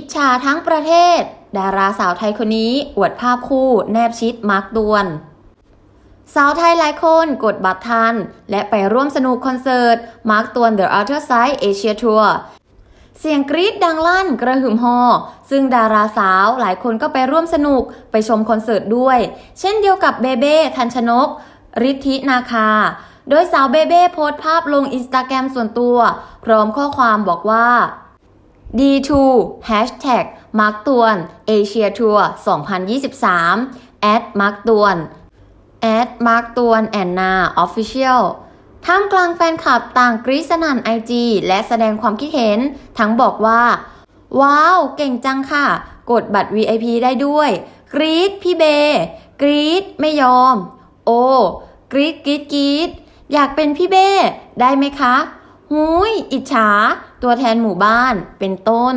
จฉาทั้งประเทศ ดาราสาวไทยคนนี้ อวดภาพคู่แนบชิดมาร์กดวน สาวไทยหลายคนกดบัตรทัน และไปร่วมสนุกคอนเสิร์ต มาร์กตวน The Outer Side Asia Tour เสียงกรี๊ดดังลั่นกระหึ่มฮอ ซึ่งดาราสาวหลายคนก็ไปร่วมสนุกไปชมคอนเสิร์ตด้วย เช่นเดียวกับเบเบ้ทันชนกฤทธินาคา โดยสาวเบเบ้โพสต์ภาพลงอินสตาแกรมส่วนตัว พร้อมข้อความบอกว่า D2 Hashtag มาร์กตวนเอเชียทัวร์2023 at มาร์กตวน at มาร์กตวนแอนนาออฟฟิเชียลท่ามกลางแฟนคลับต่างกรี๊ดสนั่นไอจีและแสดงความคิดเห็น ทั้งบอกว่า ว้าว เก่งจังค่ะ กดบัตร VIP ได้ด้วย กรี๊ดพี่เบ กรี๊ดไม่ยอม โอ้ กรี๊ดกรี๊ดกรี๊ดอยากเป็นพี่เบ้ ได้ไหมคะ หุยอิจฉา ตัวแทนหมู่บ้าน เป็นต้น